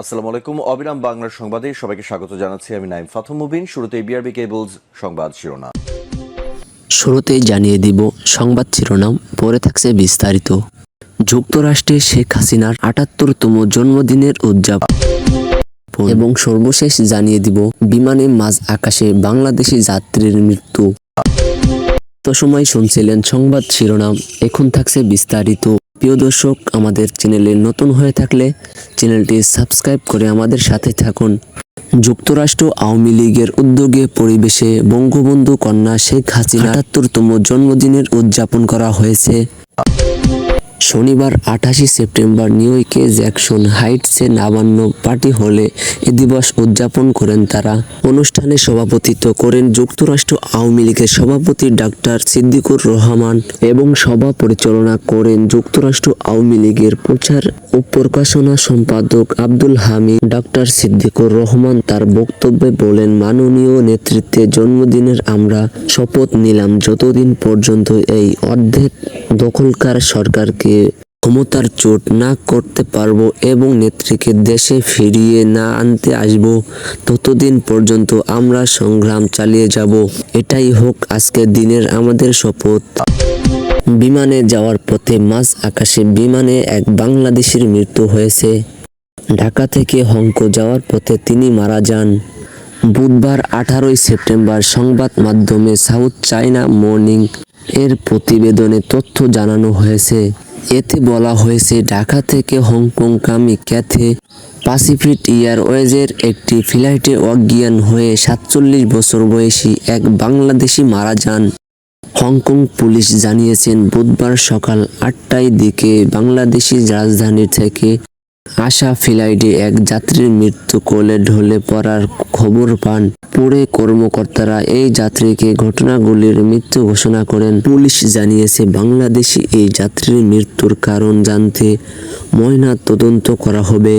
আসসালামু আলাইকুম। অবিরাম বাংলার সংবাদে সবাইকে স্বাগত জানাচ্ছি। আমি নাইম মুবিন। শুরুতে বিআরবি কেবলস সংবাদ শিরোনাম। জানিয়ে দিব সংবাদ শিরোনাম। পরে থাকছে বিস্তারিত। যুক্তরাষ্ট্রে শেখ হাসিনার আটাত্তরতম জন্মদিনের উদযাপন। এবং সর্বশেষ জানিয়ে দিব বিমানে মাঝ আকাশে বাংলাদেশি যাত্রীর মৃত্যু। তো সময় শুনছিলেন সংবাদ শিরোনাম। এখন থাকছে বিস্তারিত। প্রিয় দর্শক, আমাদের চ্যানেলে নতুন হয়ে থাকলে চ্যানেলটি সাবস্ক্রাইব করে আমাদের সাথে থাকুন। যুক্তরাষ্ট্র আওয়ামী লীগের উদ্যোগে পরিবেশে বঙ্গবন্ধু কন্যা শেখ হাসিনা আটাত্তরতম জন্মদিনের উদযাপন করা হয়েছে। শনিবার আঠাশে সেপ্টেম্বর নিউ ইয়র্কে জ্যাকসন হাইটসে নবান্ন পার্টি হলে এ দিবস উদযাপন করেন তারা। অনুষ্ঠানে সভাপতিত্ব করেন যুক্তরাষ্ট্র আওয়ামী লীগের সভাপতি ডাক্তার সিদ্দিকুর রহমান এবং সভা পরিচালনা করেন যুক্তরাষ্ট্র আওয়ামী লীগের প্রচার ও প্রকাশনা সম্পাদক আব্দুল হামিদ। ডাক্তার সিদ্দিকুর রহমান তার বক্তব্যে বলেন, মাননীয় নেতৃত্বে জন্মদিনের আমরা শপথ নিলাম, যতদিন পর্যন্ত এই অর্ধেক দখলকার সরকারকে ক্ষমতার চোট না করতে পারব এবং নেত্রীকে দেশে ফিরিয়ে না আনতে আসব, ততদিন পর্যন্ত আমরা সংগ্রাম চালিয়ে যাব। এটাই হোক আজকের দিনের আমাদের শপথ। বিমানে যাওয়ার পথে মাঝ আকাশে বিমানে এক বাংলাদেশির মৃত্যু হয়েছে। ঢাকা থেকে হংক যাওয়ার পথে তিনি মারা যান। বুধবার আঠারোই সেপ্টেম্বর সংবাদ মাধ্যমে সাউথ চায়না মর্নিং এর প্রতিবেদনে তথ্য জানানো হয়েছে। এতে বলা হয়েছে, ঢাকা থেকে হংকং কামি ক্যাথে প্যাসিফিক এয়ারওয়েজের একটি ফ্লাইটে অজ্ঞান হয়ে সাতচল্লিশ বছর বয়সী এক বাংলাদেশি মারা যান। হংকং পুলিশ জানিয়েছেন, বুধবার সকাল আটটায় দিকে বাংলাদেশি রাজধানী থেকে আসা ফ্লাইটে এক যাত্রীর মৃত্যু কোলে ঢলে পড়ার খবর পান পরে কর্মকর্তারা। এই যাত্রীকে ঘটনাগুলির মৃত্যু ঘোষণা করেন। পুলিশ জানিয়েছে, বাংলাদেশি এই যাত্রীর মৃত্যুর কারণ জানতে ময়না তদন্ত করা হবে।